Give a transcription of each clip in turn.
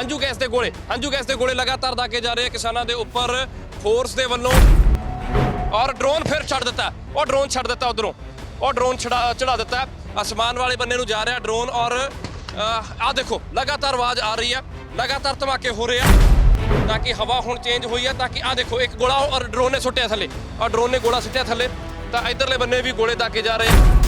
ਹੰਝੂ ਗੈਸ ਦੇ ਗੋਲੇ, ਹੰਝੂ ਗੈਸ ਦੇ ਗੋਲੇ ਲਗਾਤਾਰ ਦਾਗੇ ਜਾ ਰਹੇ ਆ ਕਿਸਾਨਾਂ ਦੇ ਉੱਪਰ। ਫੋਰਸ ਦੇ ਵੱਲੋਂ ਔਰ ਡਰੋਨ ਫਿਰ ਛੱਡ ਦਿੱਤਾ। ਉਹ ਡਰੋਨ ਛੱਡ ਦਿੱਤਾ ਉਧਰੋਂ। ਉਹ ਡਰੋਨ ਚੜਾ ਦਿੱਤਾ। ਅਸਮਾਨ ਵਾਲੇ ਬੰਨੇ ਨੂੰ ਜਾ ਰਿਹਾ ਡਰੋਨ ਔਰ ਆ ਦੇਖੋ, ਲਗਾਤਾਰ ਆਵਾਜ਼ ਆ ਰਹੀ ਹੈ ਲਗਾਤਾਰ ਧਮਾਕੇ ਹੋ ਰਹੇ ਆ। ਤਾਂ ਕਿ ਹਵਾ ਹੁਣ ਚੇਂਜ ਹੋਈ ਹੈ ਤਾਂ ਕਿ ਆ ਦੇਖੋ, ਇੱਕ ਗੋਲਾ ਔਰ ਡਰੋਨ ਨੇ ਸੁੱਟਿਆ ਥੱਲੇ। ਔਰ ਡਰੋਨ ਨੇ ਗੋਲਾ ਸੁੱਟਿਆ ਥੱਲੇ। ਤਾਂ ਇਧਰਲੇ ਬੰਨੇ ਵੀ ਗੋਲੇ ਦਾਗੇ ਜਾ ਰਹੇ ਆ।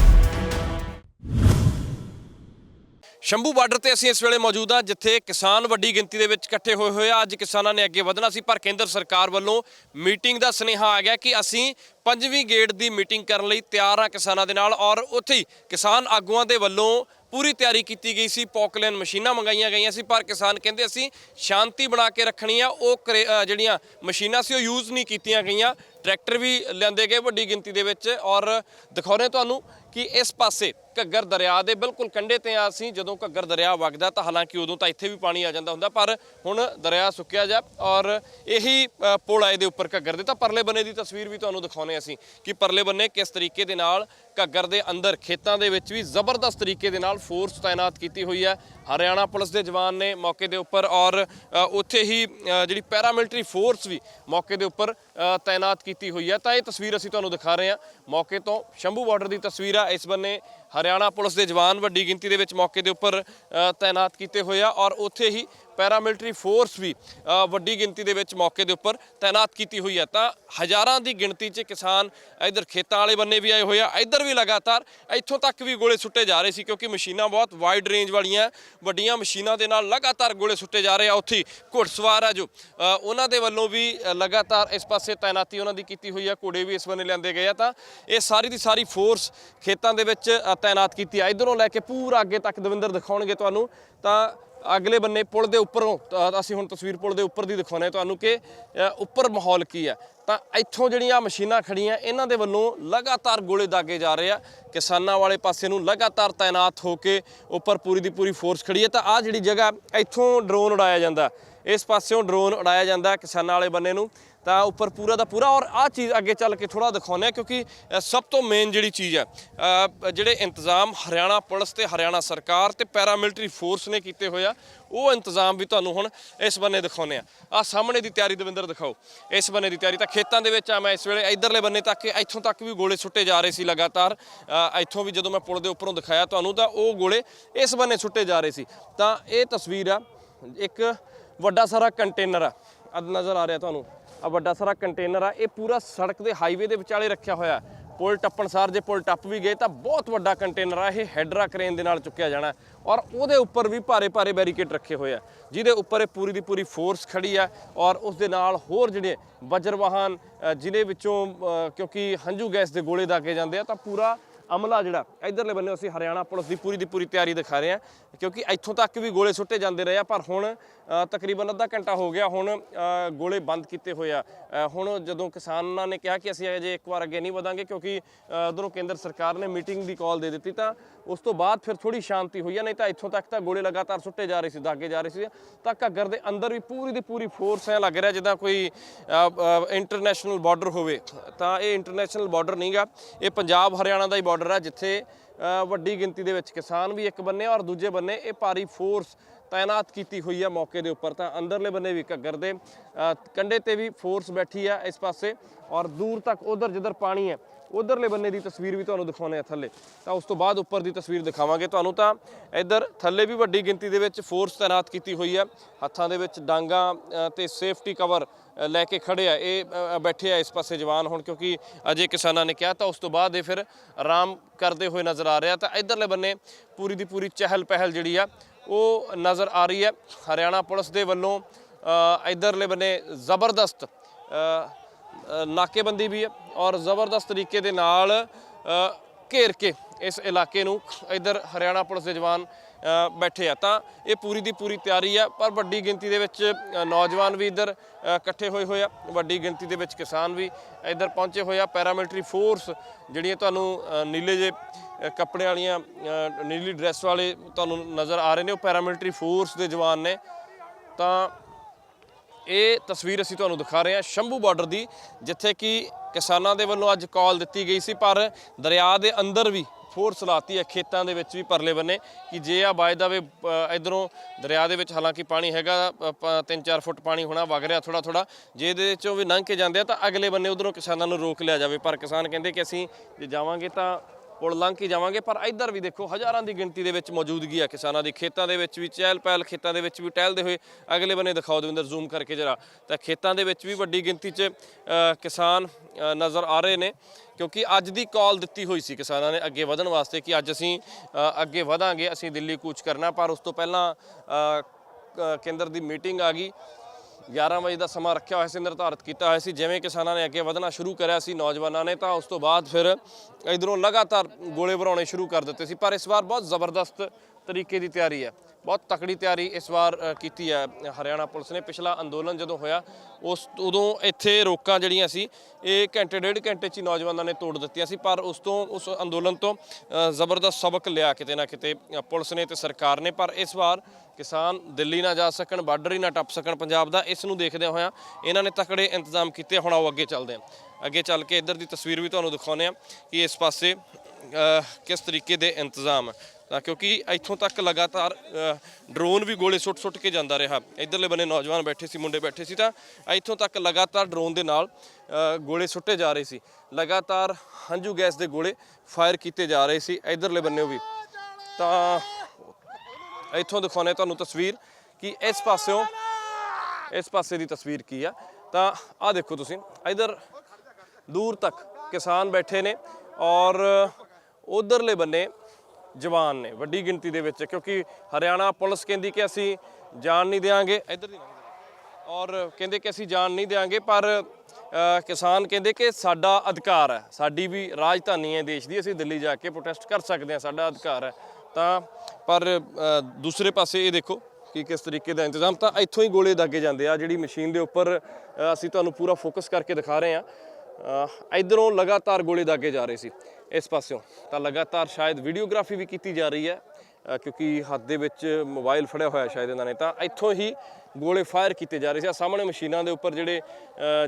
ਸ਼ੰਭੂ ਬਾਰਡਰ ਤੇ ਅਸੀਂ ਇਸ ਵੇਲੇ ਮੌਜੂਦ ਹਾਂ, ਜਿੱਥੇ ਕਿਸਾਨ ਵੱਡੀ ਗਿਣਤੀ ਦੇ ਵਿੱਚ ਇਕੱਠੇ ਹੋਏ ਹੋਏ ਆ। ਅੱਜ ਕਿਸਾਨਾਂ ਨੇ ਅੱਗੇ ਵਧਣਾ ਸੀ, ਪਰ ਕੇਂਦਰ ਸਰਕਾਰ ਵੱਲੋਂ ਮੀਟਿੰਗ ਦਾ ਸੁਨੇਹਾ ਆ ਗਿਆ ਕਿ ਅਸੀਂ ਪੰਜਵੀਂ ਗੇੜ ਦੀ ਮੀਟਿੰਗ ਕਰਨ ਲਈ ਤਿਆਰ ਹਾਂ ਕਿਸਾਨਾਂ ਦੇ ਨਾਲ ਔਰ ਉੱਥੇ ਹੀ ਕਿਸਾਨ ਆਗੂਆਂ ਦੇ ਵੱਲੋਂ ਪੂਰੀ ਤਿਆਰੀ ਕੀਤੀ ਗਈ ਸੀ, ਪੌਕਲੈਨ ਮਸ਼ੀਨਾਂ ਮੰਗਾਈਆਂ ਗਈਆਂ ਸੀ, ਪਰ ਕਿਸਾਨ ਕਹਿੰਦੇ ਅਸੀਂ ਸ਼ਾਂਤੀ ਬਣਾ ਕੇ ਰੱਖਣੀ ਆ, ਉਹ ਕਰੇ- ਜਿਹੜੀਆਂ ਮਸ਼ੀਨਾਂ ਸੀ ਉਹ ਯੂਜ਼ ਨਹੀਂ ਕੀਤੀਆਂ ਗਈਆਂ। ਟਰੈਕਟਰ ਵੀ ਲਿਆਂਦੇ ਗਏ ਵੱਡੀ ਗਿਣਤੀ ਦੇ ਵਿੱਚ ਔਰ ਦਿਖਾਉਣੇ ਤੁਹਾਨੂੰ ਕਿ ਇਸ ਪਾਸੇ ਘੱਗਰ ਦਰਿਆ ਦੇ ਬਿਲਕੁਲ ਕੰਢੇ ਤੇ ਆ ਅਸੀਂ ਜਦੋਂ ਘੱਗਰ ਦਰਿਆ ਵਗਦਾ ਤਾਂ ਹਾਲਾਂਕਿ ਉਦੋਂ ਤਾਂ ਇੱਥੇ ਵੀ ਪਾਣੀ ਆ ਜਾਂਦਾ ਹੁੰਦਾ ਪਰ ਹੁਣ ਦਰਿਆ ਸੁੱਕਿਆ ਜਾ ਔਰ ਇਹੀ ਪੁਲ ਆ ਇਹਦੇ ਉੱਪਰ ਘੱਗਰ ਦੇ। ਤਾਂ ਪਰਲੇ ਬੰਨੇ ਦੀ ਤਸਵੀਰ ਵੀ ਤੁਹਾਨੂੰ ਦਿਖਾਉਣੇ ਅਸੀਂ ਕਿ ਪਰਲੇ ਬੰਨੇ ਕਿਸ ਤਰੀਕੇ ਦੇ ਨਾਲ ਘੱਗਰ ਦੇ ਅੰਦਰ ਖੇਤਾਂ ਦੇ ਵਿੱਚ ਵੀ ਜ਼ਬਰਦਸਤ ਤਰੀਕੇ ਦੇ ਨਾਲ ਫੋਰਸ ਤਾਇਨਾਤ ਕੀਤੀ ਹੋਈ ਹੈ। ਹਰਿਆਣਾ ਪੁਲਿਸ ਦੇ ਜਵਾਨ ਨੇ ਮੌਕੇ ਦੇ ਉੱਪਰ ਔਰ ਉੱਥੇ ਹੀ ਅ, ਜਿਹੜੀ ਪੈਰਾਮਿਲਟਰੀ ਫੋਰਸ ਵੀ ਮੌਕੇ ਦੇ ਉੱਪਰ ਤਾਇਨਾਤ ਕੀਤੀ ਹੋਈ ਹੈ। ਤਾਂ ਇਹ ਤਸਵੀਰ ਅਸੀਂ ਤੁਹਾਨੂੰ ਦਿਖਾ ਰਹੇ ਹਾਂ। ਮੌਕੇ ਤੋਂ ਸ਼ੰਭੂ ਬਾਰਡਰ ਦੀ ਤਸਵੀਰ ਆ। ਇਸ ਬੰਨੇ ਹਰਿਆਣਾ ਪੁਲਿਸ ਦੇ ਜਵਾਨ ਵੱਡੀ ਗਿਣਤੀ ਦੇ ਵਿੱਚ ਮੌਕੇ ਦੇ ਉੱਪਰ ਤਾਇਨਾਤ ਕੀਤੇ ਹੋਏ ਆ ਔਰ ਉੱਥੇ ਹੀ ਪੈਰਾਮਿਲਟਰੀ ਫੋਰਸ ਵੀ ਵੱਡੀ ਗਿਣਤੀ ਦੇ ਵਿੱਚ ਮੌਕੇ ਦੇ ਉੱਪਰ ਤਾਇਨਾਤ ਕੀਤੀ ਹੋਈ ਹੈ। ਤਾਂ ਹਜ਼ਾਰਾਂ ਦੀ ਗਿਣਤੀ 'ਚ ਕਿਸਾਨ ਇਧਰ ਖੇਤਾਂ ਵਾਲੇ ਬੰਨੇ ਵੀ ਆਏ ਹੋਏ ਆ, ਇਧਰ ਵੀ ਲਗਾਤਾਰ ਇੱਥੋਂ ਤੱਕ ਵੀ ਗੋਲੇ ਸੁੱਟੇ ਜਾ ਰਹੇ ਸੀ, ਕਿਉਂਕਿ ਮਸ਼ੀਨਾਂ ਬਹੁਤ ਵਾਈਡ ਰੇਂਜ ਵਾਲੀਆਂ, ਵੱਡੀਆਂ ਮਸ਼ੀਨਾਂ ਦੇ ਨਾਲ ਲਗਾਤਾਰ ਗੋਲੇ ਸੁੱਟੇ ਜਾ ਰਹੇ ਆ। ਉੱਥੇ ਹੀ ਘੁੜਸਵਾਰ ਆ ਜੋ ਉਹਨਾਂ ਦੇ ਵੱਲੋਂ ਵੀ ਲਗਾਤਾਰ ਇਸ ਪਾਸੇ ਤਾਇਨਾਤੀ ਉਹਨਾਂ ਦੀ ਕੀਤੀ ਹੋਈ ਆ, ਘੋੜੇ ਵੀ ਇਸ ਬੰਨੇ ਲਿਆਂਦੇ ਗਏ ਆ। ਤਾਂ ਇਹ ਸਾਰੀ ਦੀ ਸਾਰੀ ਫੋਰਸ ਖੇਤਾਂ ਦੇ ਵਿੱਚ ਤਾਇਨਾਤ ਕੀਤੀ ਆ। ਇਧਰੋਂ ਲੈ ਕੇ ਪੂਰਾ ਅੱਗੇ ਤੱਕ ਦਵਿੰਦਰ ਦਿਖਾਉਣਗੇ ਤੁਹਾਨੂੰ। ਤਾਂ ਅਗਲੇ ਬੰਨੇ ਪੁਲ ਦੇ ਉੱਪਰੋਂ, ਤਾਂ ਅਸੀਂ ਹੁਣ ਤਸਵੀਰ ਪੁਲ ਦੇ ਉੱਪਰ ਦੀ ਦਿਖਾਉਣੇ ਤੁਹਾਨੂੰ ਕਿ ਉੱਪਰ ਮਾਹੌਲ ਕੀ ਹੈ। ਤਾਂ ਇੱਥੋਂ ਜਿਹੜੀਆਂ ਮਸ਼ੀਨਾਂ ਖੜੀਆਂ ਇਹਨਾਂ ਦੇ ਵੱਲੋਂ ਲਗਾਤਾਰ ਗੋਲੇ ਦਾਗੇ ਜਾ ਰਹੇ ਆ। ਕਿਸਾਨਾਂ ਵਾਲੇ ਪਾਸੇ ਨੂੰ ਲਗਾਤਾਰ ਤਾਇਨਾਤ ਹੋ ਕੇ ਉੱਪਰ ਪੂਰੀ ਦੀ ਪੂਰੀ ਫੋਰਸ ਖੜੀ ਹੈ। ਤਾਂ ਆ ਜਿਹੜੀ ਜਗ੍ਹਾ, ਇੱਥੋਂ ਡਰੋਨ ਉਡਾਇਆ ਜਾਂਦਾ। ਇਸ ਪਾਸਿਓਂ ਡਰੋਨ ਉਡਾਇਆ ਜਾਂਦਾ ਕਿਸਾਨਾਂ ਵਾਲੇ ਬੰਨੇ ਨੂੰ। ਤਾਂ ਉੱਪਰ ਪੂਰਾ ਦਾ ਪੂਰਾ ਔਰ ਆ ਚੀਜ਼ ਅੱਗੇ ਚੱਲ ਕੇ ਥੋੜਾ ਦਿਖਾਉਂਦੇ ਆ ਕਿਉਂਕਿ ਸਭ ਤੋਂ ਮੇਨ ਜਿਹੜੀ ਚੀਜ਼ ਹੈ ਜਿਹੜੇ ਇੰਤਜ਼ਾਮ ਹਰਿਆਣਾ ਪੁਲਿਸ ਤੇ ਹਰਿਆਣਾ ਸਰਕਾਰ ਤੇ ਪੈਰਾਮਿਲਟਰੀ ਫੋਰਸ ਨੇ ਕੀਤੇ ਹੋਏ ਆ, ਉਹ ਇੰਤਜ਼ਾਮ ਵੀ ਤੁਹਾਨੂੰ ਹੁਣ ਇਸ ਬੰਨੇ ਦਿਖਾਉਂਦੇ ਆ ਆ ਸਾਹਮਣੇ ਦੀ ਤਿਆਰੀ ਦਵਿੰਦਰ ਦਿਖਾਓ। ਇਸ ਬੰਨੇ ਦੀ ਤਿਆਰੀ ਤਾਂ ਖੇਤਾਂ ਦੇ ਵਿੱਚ ਆ, ਮੈਂ ਇਸ ਵੇਲੇ ਇਧਰਲੇ ਬੰਨੇ ਤੱਕ, ਇੱਥੋਂ ਤੱਕ ਵੀ ਗੋਲੇ ਸੁੱਟੇ ਜਾ ਰਹੇ ਸੀ ਲਗਾਤਾਰ। ਇੱਥੋਂ ਵੀ ਜਦੋਂ ਮੈਂ ਪੁਲ ਦੇ ਉੱਪਰੋਂ ਦਿਖਾਇਆ ਤੁਹਾਨੂੰ ਤਾਂ ਉਹ ਗੋਲੇ ਇਸ ਬੰਨੇ ਸੁੱਟੇ ਜਾ ਰਹੇ ਸੀ। ਤਾਂ ਇਹ ਤਸਵੀਰ ਆ, ਇੱਕ ਵੱਡਾ ਸਾਰਾ ਕੰਟੇਨਰ ਆ। ਨਜ਼ਰ ਆ ਰਿਹਾ ਤੁਹਾਨੂੰ। ਆ ਵੱਡਾ ਸਾਰਾ ਕੰਟੇਨਰ ਆ ਇਹ ਪੂਰਾ ਸੜਕ ਦੇ ਹਾਈਵੇ ਦੇ ਵਿਚਾਲੇ ਰੱਖਿਆ ਹੋਇਆ ਪੁਲ ਟੱਪਣ ਸਾਰ ਜੇ ਪੁਲ ਟੱਪ ਵੀ ਗਏ ਤਾਂ ਬਹੁਤ ਵੱਡਾ ਕੰਟੇਨਰ ਆ ਇਹ ਹੈਡਰਾ ਕਰੇਨ ਦੇ ਨਾਲ ਚੁੱਕਿਆ ਜਾਣਾ ਔਰ ਉਹਦੇ ਉੱਪਰ ਵੀ ਭਾਰੇ ਭਾਰੇ ਬੈਰੀਕੇਡ ਰੱਖੇ ਹੋਏ ਆ ਜਿਹਦੇ ਉੱਪਰ ਇਹ ਪੂਰੀ ਦੀ ਪੂਰੀ ਫੋਰਸ ਖੜੀ ਆ ਔਰ ਉਸ ਦੇ ਨਾਲ ਹੋਰ ਜਿਹੜੇ ਵਜਰ ਵਾਹਨ ਅ, ਵਿੱਚੋਂ ਕਿਉਂਕਿ ਹੰਝੂ ਗੈਸ ਦੇ ਗੋਲੇ ਦਾਗੇ ਜਾਂਦੇ ਆ ਤਾਂ ਪੂਰਾ ਅਮਲਾ ਜਿਹੜਾ ਇਧਰਲੇ ਬੰਨੇ ਅਸੀਂ ਹਰਿਆਣਾ ਪੁਲਿਸ ਦੀ ਪੂਰੀ ਦੀ ਪੂਰੀ ਤਿਆਰੀ ਦਿਖਾ ਰਹੇ ਹਾਂ ਕਿਉਂਕਿ ਇੱਥੋਂ ਤੱਕ ਵੀ ਗੋਲੇ ਸੁੱਟੇ ਜਾਂਦੇ ਰਹੇ ਆ ਪਰ ਹੁਣ ਤਕਰੀਬਨ ਅੱਧਾ ਘੰਟਾ ਹੋ ਗਿਆ ਹੁਣ ਗੋਲੇ ਬੰਦ ਕੀਤੇ ਹੋਏ ਆ। ਹੁਣ ਜਦੋਂ ਕਿਸਾਨਾਂ ਨੇ ਕਿਹਾ ਕਿ ਅਸੀਂ ਅਜੇ ਇੱਕ ਵਾਰ ਅੱਗੇ ਨਹੀਂ ਵਧਾਂਗੇ ਕਿਉਂਕਿ ਅ, ਉਧਰੋਂ ਕੇਂਦਰ ਸਰਕਾਰ ਨੇ ਮੀਟਿੰਗ ਦੀ ਕਾਲ ਦੇ ਦਿੱਤੀ ਤਾਂ ਉਸ ਤੋਂ ਬਾਅਦ ਫਿਰ ਥੋੜੀ ਸ਼ਾਂਤੀ ਹੋਈ ਆ ਨਹੀਂ ਤਾਂ ਇੱਥੋਂ ਤੱਕ ਤਾਂ ਗੋਲੇ ਲਗਾਤਾਰ ਸੁੱਟੇ ਜਾ ਰਹੇ ਸੀ ਦਾਗੇ ਜਾ ਰਹੇ ਸੀ ਤਾਂ ਘੱਗਰ ਦੇ ਅੰਦਰ ਵੀ ਪੂਰੀ ਦੀ ਪੂਰੀ ਫੋਰਸ ਐ ਲੱਗ ਰਿਹਾ ਜਿੱਦਾਂ ਕੋਈ ਇੰਟਰਨੈਸ਼ਨਲ ਬਾਰਡਰ ਹੋਵੇ। ਤਾਂ ਇਹ ਇੰਟਰਨੈਸ਼ਨਲ ਬਾਰਡਰ ਨਹੀਂਗਾ ਇਹ ਪੰਜਾਬ ਹਰਿਆਣਾ ਦਾ ਹੀ ਬਾਰਡਰ ਹੈ ਜਿੱਥੇ ਅ, ਵੱਡੀ ਗਿਣਤੀ ਦੇ ਵਿੱਚ ਕਿਸਾਨ ਵੀ ਇੱਕ ਬੰਨੇ ਔਰ ਦੂਜੇ ਬੰਨੇ ਇਹ ਭਾਰੀ ਫੋਰਸ ਤਾਇਨਾਤ ਕੀਤੀ ਹੋਈ ਹੈ ਮੌਕੇ ਦੇ ਉੱਪਰ ਤਾਂ ਅੰਦਰਲੇ ਬੰਨੇ ਵੀ ਘੱਗਰ ਦੇ ਅ, ਕੰਢੇ ਤੇ ਵੀ ਫੋਰਸ ਬੈਠੀ ਆ ਇਸ ਪਾਸੇ ਔਰ ਦੂਰ ਤੱਕ ਉਧਰ ਜਿੱਧਰ ਪਾਣੀ ਹੈ ਉਧਰਲੇ ਬੰਨੇ ਦੀ ਤਸਵੀਰ ਵੀ ਤੁਹਾਨੂੰ ਦਿਖਾਉਣੇ ਆ ਥੱਲੇ। ਤਾਂ ਉਸ ਤੋਂ ਬਾਅਦ ਉੱਪਰ ਦੀ ਤਸਵੀਰ ਦਿਖਾਵਾਂਗੇ ਤੁਹਾਨੂੰ ਤਾਂ। ਇੱਧਰ ਥੱਲੇ ਵੀ ਵੱਡੀ ਗਿਣਤੀ ਦੇ ਵਿੱਚ ਫੋਰਸ ਤਾਇਨਾਤ ਕੀਤੀ ਹੋਈ ਹੈ ਹੱਥਾਂ ਦੇ ਵਿੱਚ ਡਾਂਗਾ ਅ, ਤੇ ਸੇਫਟੀ ਕਵਰ ਲੈ ਕੇ ਖੜੇ ਆ। ਇਹ ਬੈਠੇ ਆ ਇਸ ਪਾਸੇ ਜਵਾਨ ਹੁਣ ਕਿਉਂਕਿ ਅਜੇ ਕਿਸਾਨਾਂ ਨੇ ਕਿਹਾ ਤਾਂ ਉਸ ਤੋਂ ਬਾਅਦ ਇਹ ਫਿਰ ਆਰਾਮ ਕਰਦੇ ਹੋਏ ਨਜ਼ਰ ਆ ਰਿਹਾ। ਤਾਂ ਇੱਧਰਲੇ ਬੰਨੇ ਪੂਰੀ ਦੀ ਪੂਰੀ ਚਹਿਲ ਪਹਿਲ ਜਿਹੜੀ ਆ ਉਹ ਨਜ਼ਰ ਆ ਰਹੀ ਹੈ। ਹਰਿਆਣਾ ਪੁਲਿਸ ਦੇ ਵੱਲੋਂ ਅ, ਇੱਧਰਲੇ ਬੰਨੇ ਜ਼ਬਰਦਸਤ ਨਾਕੇਬੰਦੀ ਵੀ ਹੈ ਔਰ ਜ਼ਬਰਦਸਤ ਤਰੀਕੇ ਦੇ ਨਾਲ ਘੇਰ ਕੇ ਇਸ ਇਲਾਕੇ ਨੂੰ ਇੱਧਰ ਹਰਿਆਣਾ ਪੁਲਿਸ ਦੇ ਜਵਾਨ ਬੈਠੇ ਆ। ਤਾਂ ਇਹ ਪੂਰੀ ਦੀ ਪੂਰੀ ਤਿਆਰੀ ਆ ਪਰ ਵੱਡੀ ਗਿਣਤੀ ਦੇ ਵਿੱਚ ਨੌਜਵਾਨ ਵੀ ਇੱਧਰ ਇਕੱਠੇ ਹੋਏ ਹੋਏ ਆ। ਵੱਡੀ ਗਿਣਤੀ ਦੇ ਵਿੱਚ ਕਿਸਾਨ ਵੀ ਇੱਧਰ ਪਹੁੰਚੇ ਹੋਏ ਆ। ਪੈਰਾਮਿਲਟਰੀ ਫੋਰਸ ਜਿਹੜੀਆਂ ਤੁਹਾਨੂੰ ਨੀਲੇ ਜੇ ਕੱਪੜੇ ਵਾਲੀਆਂ ਨੀਲੀ ਡਰੈਸ ਵਾਲੇ ਤੁਹਾਨੂੰ ਨਜ਼ਰ ਆ ਰਹੇ ਨੇ, ਉਹ ਪੈਰਾਮਿਲਟਰੀ ਫੋਰਸ ਦੇ ਜਵਾਨ ਨੇ। ਤਾਂ ਇਹ ਤਸਵੀਰ ਅਸੀਂ ਤੁਹਾਨੂੰ ਦਿਖਾ ਰਹੇ ਹਾਂ ਸ਼ੰਭੂ ਬਾਰਡਰ ਦੀ, ਜਿੱਥੇ ਕਿ ਕਿਸਾਨਾਂ ਦੇ ਵੱਲੋਂ ਅੱਜ ਕਾਲ ਦਿੱਤੀ ਗਈ ਸੀ, ਪਰ ਦਰਿਆ ਦੇ ਅੰਦਰ ਵੀ ਫੋਰਸ ਲਾਤੀ ਹੈ, ਖੇਤਾਂ ਦੇ ਵਿੱਚ ਵੀ ਪਰਲੇ ਬੰਨੇ, ਕਿ ਜੇ ਆ ਬਾਜ ਦਾ ਵੇ ਇਧਰੋਂ ਦਰਿਆ ਦੇ ਵਿੱਚ ਹਾਲਾਂਕਿ ਪਾਣੀ ਹੈਗਾ 3-4 ਫੁੱਟ ਪਾਣੀ ਹੋਣਾ, ਵਗ ਰਿਹਾ ਥੋੜਾ ਥੋੜਾ ਜੇ ਇਹਦੇ ਵਿੱਚੋਂ ਵੀ ਲੰਘ ਕੇ ਜਾਂਦੇ ਆ, ਤਾਂ ਅਗਲੇ ਬੰਨੇ ਉਧਰੋਂ ਕਿਸਾਨਾਂ ਨੂੰ ਰੋਕ ਲਿਆ ਜਾਵੇ। ਪਰ ਕਿਸਾਨ ਕਹਿੰਦੇ ਕਿ ਅਸੀਂ ਜੇ ਜਾਵਾਂਗੇ ਤਾਂ ਪੁਲ ਲੰਘ ਕੇ ਜਾਵਾਂਗੇ, ਪਰ ਇੱਧਰ ਵੀ ਦੇਖੋ, ਹਜ਼ਾਰਾਂ ਦੀ ਗਿਣਤੀ ਦੇ ਵਿੱਚ ਮੌਜੂਦਗੀ ਆ ਕਿਸਾਨਾਂ ਦੀ। ਖੇਤਾਂ ਦੇ ਵਿੱਚ ਵੀ ਚਹਿਲ ਪਹਿਲ, ਖੇਤਾਂ ਦੇ ਵਿੱਚ ਵੀ ਟਹਿਲਦੇ ਹੋਏ ਅਗਲੇ ਬੰਨੇ ਦਿਖਾਓ ਦਵਿੰਦਰ, ਜ਼ੂਮ ਕਰਕੇ ਜਰਾ। ਤਾਂ ਖੇਤਾਂ ਦੇ ਵਿੱਚ ਵੀ ਵੱਡੀ ਗਿਣਤੀ 'ਚ ਕਿਸਾਨ ਨਜ਼ਰ ਆ ਰਹੇ ਨੇ, ਕਿਉਂਕਿ ਅੱਜ ਦੀ ਕਾਲ ਦਿੱਤੀ ਹੋਈ ਸੀ ਕਿਸਾਨਾਂ ਨੇ ਅੱਗੇ ਵਧਣ ਵਾਸਤੇ ਕਿ ਅੱਜ ਅਸੀਂ ਅੱਗੇ ਵਧਾਂਗੇ, ਅਸੀਂ ਦਿੱਲੀ ਕੂਚ ਕਰਨਾ, ਪਰ ਉਸ ਤੋਂ ਪਹਿਲਾਂ ਕੇਂਦਰ ਦੀ ਮੀਟਿੰਗ ਆ ਗਈ। 11 ਵਜੇ ਦਾ ਸਮਾਂ ਰੱਖਿਆ ਹੋਇਆ ਸੀ, ਨਿਰਧਾਰਿਤ ਕੀਤਾ ਹੋਇਆ ਸੀ। ਜਿਵੇਂ ਕਿਸਾਨਾਂ ਨੇ ਅੱਗੇ ਵਧਣਾ ਸ਼ੁਰੂ ਕਰਿਆ ਸੀ, ਨੌਜਵਾਨਾਂ ਨੇ ਤਾਂ ਉਸ ਤੋਂ ਬਾਅਦ ਫਿਰ ਇਧਰੋਂ ਲਗਾਤਾਰ ਗੋਲੇ ਭਰਾਉਣੇ ਸ਼ੁਰੂ ਕਰ ਦਿੱਤੇ ਸੀ। ਪਰ ਇਸ ਵਾਰ ਬਹੁਤ ਜ਼ਬਰਦਸਤ ਤਰੀਕੇ ਦੀ ਤਿਆਰੀ ਹੈ। ਬਹੁਤ ਤਕੜੀ ਤਿਆਰੀ ਇਸ ਵਾਰ ਕੀਤੀ ਹੈ ਹਰਿਆਣਾ ਪੁਲਿਸ ਨੇ। ਪਿਛਲਾ ਅੰਦੋਲਨ ਜਦੋਂ ਹੋਇਆ, ਉਸ ਉਦੋਂ ਇੱਥੇ ਰੋਕਾਂ ਜਿਹੜੀਆਂ ਸੀ, ਇਹ ਘੰਟੇ, ਡੇਢ ਘੰਟੇ 'ਚ ਹੀ ਨੌਜਵਾਨਾਂ ਨੇ ਤੋੜ ਦਿੱਤੀਆਂ ਸੀ। ਪਰ ਉਸ ਤੋਂ, ਉਸ ਅੰਦੋਲਨ ਤੋਂ ਜ਼ਬਰਦਸਤ ਸਬਕ ਲਿਆ ਕਿਤੇ ਨਾ ਕਿਤੇ ਪੁਲਿਸ ਨੇ ਤੇ ਸਰਕਾਰ ਨੇ। ਪਰ ਇਸ ਵਾਰ ਕਿਸਾਨ ਦਿੱਲੀ ਨਾ ਜਾ ਸਕਣ, ਬਾਰਡਰ ਹੀ ਨਾ ਟੱਪ ਸਕਣ ਪੰਜਾਬ ਦਾ, ਇਸ ਨੂੰ ਦੇਖਦਿਆਂ ਹੋਇਆਂ ਇਹਨਾਂ ਨੇ ਤਕੜੇ ਇੰਤਜ਼ਾਮ ਕੀਤੇ। ਹੁਣ ਆਓ ਅੱਗੇ ਚੱਲਦੇ ਹਾਂ। ਅੱਗੇ ਚੱਲ ਕੇ ਇੱਧਰ ਦੀ ਤਸਵੀਰ ਵੀ ਤੁਹਾਨੂੰ ਦਿਖਾਉਂਦੇ ਹਾਂ ਕਿ ਇਸ ਪਾਸੇ ਕਿਸ ਤਰੀਕੇ ਦੇ ਇੰਤਜ਼ਾਮ ਤਾਂ ਕਿਉਂਕਿ ਇੱਥੋਂ ਤੱਕ ਲਗਾਤਾਰ ਡਰੋਨ ਵੀ ਗੋਲੇ ਸੁੱਟ-ਸੁੱਟ ਕੇ ਜਾਂਦਾ ਰਿਹਾ। ਇਧਰਲੇ ਬੰਨੇ ਨੌਜਵਾਨ ਬੈਠੇ ਸੀ, ਮੁੰਡੇ ਬੈਠੇ ਸੀ ਤਾਂ ਇੱਥੋਂ ਤੱਕ ਲਗਾਤਾਰ ਡਰੋਨ ਦੇ ਨਾਲ ਗੋਲੇ ਸੁੱਟੇ ਜਾ ਰਹੇ ਸੀ। ਲਗਾਤਾਰ ਹੰਝੂ ਗੈਸ ਦੇ ਗੋਲੇ ਫਾਇਰ ਕੀਤੇ ਜਾ ਰਹੇ ਸੀ ਇਧਰਲੇ ਬੰਨੇ ਵੀ। ਤਾਂ ਇੱਥੋਂ ਦਿਖਾਉਣੇ ਤੁਹਾਨੂੰ ਤਸਵੀਰ ਕਿ ਇਸ ਪਾਸਿਓਂ, ਇਸ ਪਾਸੇ ਦੀ ਤਸਵੀਰ ਕੀ ਆ। ਤਾਂ ਆਹ ਦੇਖੋ ਤੁਸੀਂ, ਇਧਰ ਦੂਰ ਤੱਕ ਕਿਸਾਨ ਬੈਠੇ ਨੇ ਔਰ ਉਧਰਲੇ ਬੰਨੇ ਜਵਾਨ ਨੇ, ਵੱਡੀ ਗਿਣਤੀ ਦੇ ਵਿੱਚ, ਕਿਉਂਕਿ ਹਰਿਆਣਾ ਪੁਲਿਸ ਕਹਿੰਦੀ ਕਿ ਅਸੀਂ ਜਾਣ ਨਹੀਂ ਦੇਵਾਂਗੇ ਇੱਧਰ ਦੀ ਔਰ ਕਹਿੰਦੇ ਕਿ ਅਸੀਂ ਜਾਣ ਨਹੀਂ ਦੇਵਾਂਗੇ ਪਰ ਕਿਸਾਨ ਕਹਿੰਦੇ ਕਿ ਸਾਡਾ ਅਧਿਕਾਰ ਹੈ। ਸਾਡੀ ਵੀ ਰਾਜਧਾਨੀ ਹੈ ਦੇਸ਼ ਦੀ, ਅਸੀਂ ਦਿੱਲੀ ਜਾ ਕੇ ਪ੍ਰੋਟੈਸਟ ਕਰ ਸਕਦੇ ਹਾਂ, ਸਾਡਾ ਅਧਿਕਾਰ ਹੈ। ਤਾਂ, ਪਰ ਦੂਸਰੇ ਪਾਸੇ ਇਹ ਦੇਖੋ ਕਿ ਕਿਸ ਤਰੀਕੇ ਦਾ ਇੰਤਜ਼ਾਮ, ਤਾਂ ਇੱਥੋਂ ਹੀ ਗੋਲੇ ਦਾਗੇ ਜਾਂਦੇ ਆ। ਜਿਹੜੀ ਮਸ਼ੀਨ ਦੇ ਉੱਪਰ ਅਸੀਂ ਤੁਹਾਨੂੰ ਪੂਰਾ ਫੋਕਸ ਕਰਕੇ ਦਿਖਾ ਰਹੇ ਹਾਂ। ਇੱਧਰੋਂ ਲਗਾਤਾਰ ਗੋਲੇ ਦਾਗੇ ਜਾ ਰਹੇ ਸੀ ਇਸ ਪਾਸਿਓਂ। ਤਾਂ ਲਗਾਤਾਰ ਸ਼ਾਇਦ ਵੀਡੀਓਗ੍ਰਾਫੀ ਵੀ ਕੀਤੀ ਜਾ ਰਹੀ ਹੈ ਕਿਉਂਕਿ ਹੱਥ ਦੇ ਵਿੱਚ ਮੋਬਾਈਲ ਫੜਿਆ ਹੋਇਆ ਸ਼ਾਇਦ ਇਹਨਾਂ ਨੇ। ਤਾਂ ਇੱਥੋਂ ਹੀ ਗੋਲੇ ਫਾਇਰ ਕੀਤੇ ਜਾ ਰਹੇ ਸੀ। ਆਹ ਸਾਹਮਣੇ ਮਸ਼ੀਨਾਂ ਦੇ ਉੱਪਰ ਜਿਹੜੇ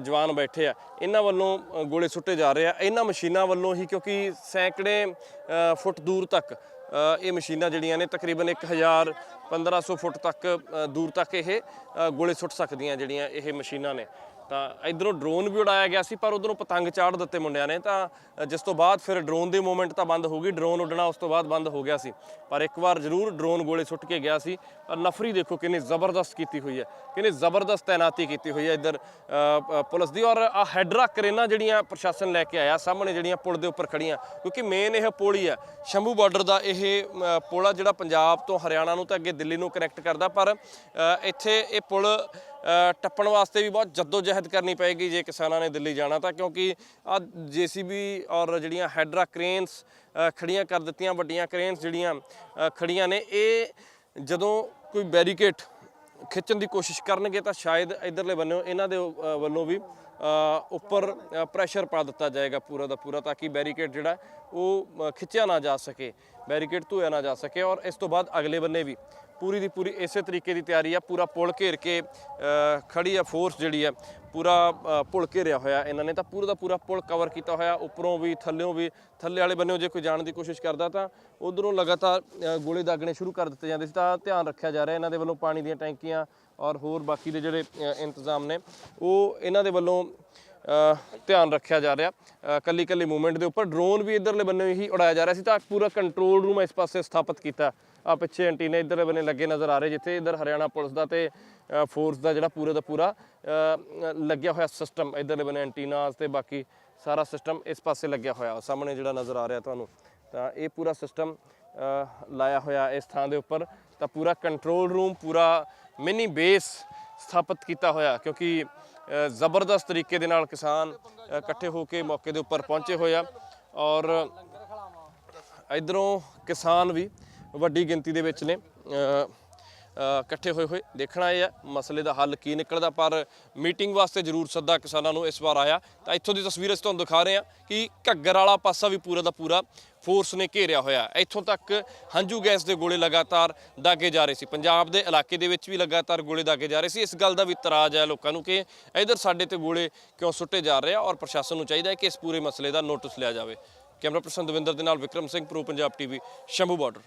ਜਵਾਨ ਬੈਠੇ ਆ, ਇਹਨਾਂ ਵੱਲੋਂ ਗੋਲੇ ਸੁੱਟੇ ਜਾ ਰਹੇ ਆ। ਇਹਨਾਂ ਮਸ਼ੀਨਾਂ ਵੱਲੋਂ ਹੀ ਕਿਉਂਕਿ ਸੈਂਕੜੇ ਫੁੱਟ ਦੂਰ ਤੱਕ ਇਹ ਮਸ਼ੀਨਾਂ ਜਿਹੜੀਆਂ ਨੇ ਤਕਰੀਬਨ 1000 1500 ਫੁੱਟ ਤੱਕ ਦੂਰ ਤੱਕ ਇਹ ਗੋਲੇ ਸੁੱਟ ਸਕਦੀਆਂ ਜਿਹੜੀਆਂ ਇਹ ਮਸ਼ੀਨਾਂ ਨੇ। ਤਾਂ ਇਧਰੋਂ ਡਰੋਨ ਵੀ ਉਡਾਇਆ ਗਿਆ ਸੀ, ਪਰ ਉਧਰੋਂ ਪਤੰਗ ਚਾੜ ਦਿੱਤੇ ਮੁੰਡਿਆਂ ਨੇ। ਤਾਂ ਜਿਸ ਤੋਂ ਬਾਅਦ ਫਿਰ ਡਰੋਨ ਦੀ ਮੂਵਮੈਂਟ ਤਾਂ ਬੰਦ ਹੋ ਗਈ ਡਰੋਨ ਉੱਡਣਾ ਉਸ ਤੋਂ ਬਾਅਦ ਬੰਦ ਹੋ ਗਿਆ ਸੀ। ਪਰ ਇੱਕ ਵਾਰ ਜ਼ਰੂਰ ਡਰੋਨ ਗੋਲੇ ਸੁੱਟ ਕੇ ਗਿਆ ਸੀ। ਪਰ ਨਫਰੀ ਦੇਖੋ ਕਿੰਨੀ ਜ਼ਬਰਦਸਤ ਕੀਤੀ ਹੋਈ ਹੈ, ਕਿੰਨੀ ਜ਼ਬਰਦਸਤ ਤਾਇਨਾਤੀ ਕੀਤੀ ਹੋਈ ਹੈ ਇੱਧਰ ਪੁਲਿਸ ਦੀ। ਔਰ ਆ ਹੈਡਰਾ ਕਰੇਨਾ ਜਿਹੜੀਆਂ ਪ੍ਰਸ਼ਾਸਨ ਲੈ ਕੇ ਆਇਆ, ਸਾਹਮਣੇ ਜਿਹੜੀਆਂ ਪੁਲ ਦੇ ਉੱਪਰ ਖੜੀਆਂ ਕਿਉਂਕਿ ਮੇਨ ਇਹ ਪੁਲ ਹੀ ਹੈ। ਸ਼ੰਭੂ ਬਾਰਡਰ ਦਾ ਇਹ ਪੁਲ ਆ ਜਿਹੜਾ ਪੰਜਾਬ ਤੋਂ ਹਰਿਆਣਾ ਨੂੰ ਤਾਂ ਅੱਗੇ ਦਿੱਲੀ ਨੂੰ ਕਨੈਕਟ ਕਰਦਾ, ਪਰ ਇੱਥੇ ਇਹ ਪੁਲ ਟੱਪਣ ਵਾਸਤੇ ਵੀ ਬਹੁਤ ਜਹਿਦ ਕਰਨੀ ਪਏਗੀ ਜੇ ਕਿਸਾਨਾਂ ਨੇ ਦਿੱਲੀ ਜਾਣਾ ਤਾਂ ਕਿਉਂਕਿ ਆ ਜੀਸੀਬੀ ਔਰ ਜਿਹੜੀਆਂ ਹੈਡਰਾ ਕ੍ਰੇਨਸ ਅ, ਖੜੀਆਂ ਕਰ ਦਿੱਤੀਆਂ ਵੱਡੀਆਂ ਕ੍ਰੇਨਸ ਜਿਹੜੀਆਂ ਅ, ਖੜੀਆਂ ਨੇ ਇਹ ਜਦੋਂ ਕੋਈ ਬੈਰੀਕੇਡ ਖਿੱਚਣ ਦੀ ਕੋਸ਼ਿਸ਼ ਕਰਨਗੇ ਤਾਂ ਸ਼ਾਇਦ ਇਧਰਲੇ ਬੰਨੋਂ ਇਹਨਾਂ ਦੇ ਵੱਲੋਂ ਵੀ ਉੱਪਰ ਪ੍ਰੈਸ਼ਰ ਪਾ ਦਿੱਤਾ ਜਾਏਗਾ ਪੂਰਾ ਦਾ ਪੂਰਾ ਤਾਂ ਕਿ ਬੈਰੀਕੇਡ ਜਿਹੜਾ ਉਹ ਖਿੱਚਿਆ ਨਾ ਜਾ ਸਕੇ ਬੈਰੀਕੇਡ ਧੋਇਆ ਨਾ ਜਾ ਸਕੇ ਔਰ ਇਸ ਤੋਂ ਬਾਅਦ ਅਗਲੇ ਬੰਨੇ ਵੀ ਪੂਰੀ ਦੀ ਪੂਰੀ ਇਸੇ ਤਰੀਕੇ ਦੀ ਤਿਆਰੀ ਆ ਪੂਰਾ ਪੁਲ ਘੇਰ ਕੇ ਅ, ਖੜੀ ਆ ਫੋਰਸ ਜਿਹੜੀ ਆ ਪੂਰਾ ਪੁਲ ਘੇਰਿਆ ਹੋਇਆ ਇਹਨਾਂ ਨੇ ਤਾਂ ਪੂਰਾ ਦਾ ਪੂਰਾ ਪੁਲ ਕਵਰ ਕੀਤਾ ਹੋਇਆ ਉੱਪਰੋਂ ਵੀ ਥੱਲਿਓਂ ਵੀ ਥੱਲੇ ਵਾਲੇ ਬੰਨਿਓ ਜੇ ਕੋਈ ਜਾਣ ਦੀ ਕੋਸ਼ਿਸ਼ ਕਰਦਾ ਤਾਂ ਉਧਰੋਂ ਲਗਾਤਾਰ ਗੋਲੇ ਦਾਗਣੇ ਸ਼ੁਰੂ ਕਰ ਦਿੱਤੇ ਜਾਂਦੇ ਸੀ ਤਾਂ ਧਿਆਨ ਰੱਖਿਆ ਜਾ ਰਿਹਾ ਇਹਨਾਂ ਦੇ ਵੱਲੋਂ ਪਾਣੀ ਦੀਆਂ ਟੈਂਕੀਆਂ ਔਰ ਹੋਰ ਬਾਕੀ ਦੇ ਜਿਹੜੇ ਇੰਤਜ਼ਾਮ ਨੇ ਉਹ ਇਹਨਾਂ ਦੇ ਵੱਲੋਂ ਧਿਆਨ ਰੱਖਿਆ ਜਾ ਰਿਹਾ ਕੱਲੀ ਕੱਲੀ ਮੂਵਮੈਂਟ ਦੇ ਉੱਪਰ ਡਰੋਨ ਵੀ ਇਧਰਲੇ ਬੰਨੇ ਹੀ ਉਡਾਇਆ ਜਾ ਰਿਹਾ ਸੀ ਤਾਂ ਪੂਰਾ ਕੰਟਰੋਲ ਰੂਮ ਇਸ ਪਾਸੇ ਸਥਾਪਿਤ ਕੀਤਾ। ਆ ਪਿੱਛੇ ਐਂਟੀਨੇ ਇਧਰਲੇ ਬੰਨੇ ਲੱਗੇ ਨਜ਼ਰ ਆ ਰਹੇ, ਜਿੱਥੇ ਇਧਰ ਹਰਿਆਣਾ ਪੁਲਿਸ ਦਾ ਤੇ ਫੋਰਸ ਦਾ ਜਿਹੜਾ ਪੂਰੇ ਦਾ ਪੂਰਾ ਲੱਗਿਆ ਹੋਇਆ ਸਿਸਟਮ ਇਧਰਲੇ ਬੰਨੇ ਐਂਟੀਨਾਸ ਤੇ ਬਾਕੀ ਸਾਰਾ ਸਿਸਟਮ ਇਸ ਪਾਸੇ ਲੱਗਿਆ ਹੋਇਆ ਸਾਹਮਣੇ ਜਿਹੜਾ ਨਜ਼ਰ ਆ ਰਿਹਾ ਤੁਹਾਨੂੰ। ਤਾਂ ਇਹ ਪੂਰਾ ਸਿਸਟਮ ਲਾਇਆ ਹੋਇਆ ਇਸ ਥਾਂ ਦੇ ਉੱਪਰ। ਤਾਂ ਪੂਰਾ ਕੰਟਰੋਲ ਰੂਮ ਪੂਰਾ ਮਿਨੀ ਬੇਸ ਸਥਾਪਿਤ ਕੀਤਾ ਹੋਇਆ, ਕਿਉਂਕਿ ਜ਼ਬਰਦਸਤ ਤਰੀਕੇ ਦੇ ਨਾਲ ਕਿਸਾਨ ਇਕੱਠੇ ਹੋ ਕੇ ਮੌਕੇ ਦੇ ਉੱਪਰ ਪਹੁੰਚੇ ਹੋਏ ਆ। ਔਰ ਇਧਰੋਂ ਕਿਸਾਨ ਵੀ ਵੱਡੀ ਗਿਣਤੀ ਦੇ ਵਿੱਚ ਨੇ। ਇਕੱਠੇ ਹੋਏ ਹੋਏ ਦੇਖਣਾ ਇਹ ਹੈ ਮਸਲੇ ਦਾ ਹੱਲ ਕੀ ਨਿਕਲਦਾ, ਪਰ ਮੀਟਿੰਗ ਵਾਸਤੇ ਜ਼ਰੂਰ ਸੱਦਾ ਕਿਸਾਨਾਂ ਨੂੰ ਇਸ ਵਾਰ ਆਇਆ। ਤਾਂ ਇੱਥੋਂ ਦੀ ਤਸਵੀਰ ਅਸੀਂ ਤੁਹਾਨੂੰ ਦਿਖਾ ਰਹੇ ਹਾਂ ਕਿ ਘੱਗਰ ਵਾਲਾ ਪਾਸਾ ਵੀ ਪੂਰਾ ਦਾ ਪੂਰਾ ਫੋਰਸ ਨੇ ਘੇਰਿਆ ਹੋਇਆ। ਇੱਥੋਂ ਤੱਕ ਹੰਝੂ ਗੈਸ ਦੇ ਗੋਲੇ ਲਗਾਤਾਰ ਦਾਗੇ ਜਾ ਰਹੇ ਸੀ। ਪੰਜਾਬ ਦੇ ਇਲਾਕੇ ਦੇ ਵਿੱਚ ਵੀ ਲਗਾਤਾਰ ਗੋਲੇ ਦਾਗੇ ਜਾ ਰਹੇ ਸੀ। ਇਸ ਗੱਲ ਦਾ ਵੀ ਇਤਰਾਜ਼ ਹੈ ਲੋਕਾਂ ਨੂੰ ਕਿ ਇਧਰ ਸਾਡੇ ਤੇ ਗੋਲੇ ਕਿਉਂ ਸੁੱਟੇ ਜਾ ਰਹੇ ਆ ਔਰ ਪ੍ਰਸ਼ਾਸਨ ਨੂੰ ਚਾਹੀਦਾ ਹੈ ਕਿ ਇਸ ਪੂਰੇ ਮਸਲੇ ਦਾ ਨੋਟਿਸ ਲਿਆ ਜਾਵੇ। ਕੈਮਰਾ ਪਰਸਨ ਦਵਿੰਦਰ ਦੇ ਨਾਲ Vikram Singh, pro Punjab TV, Shambhu border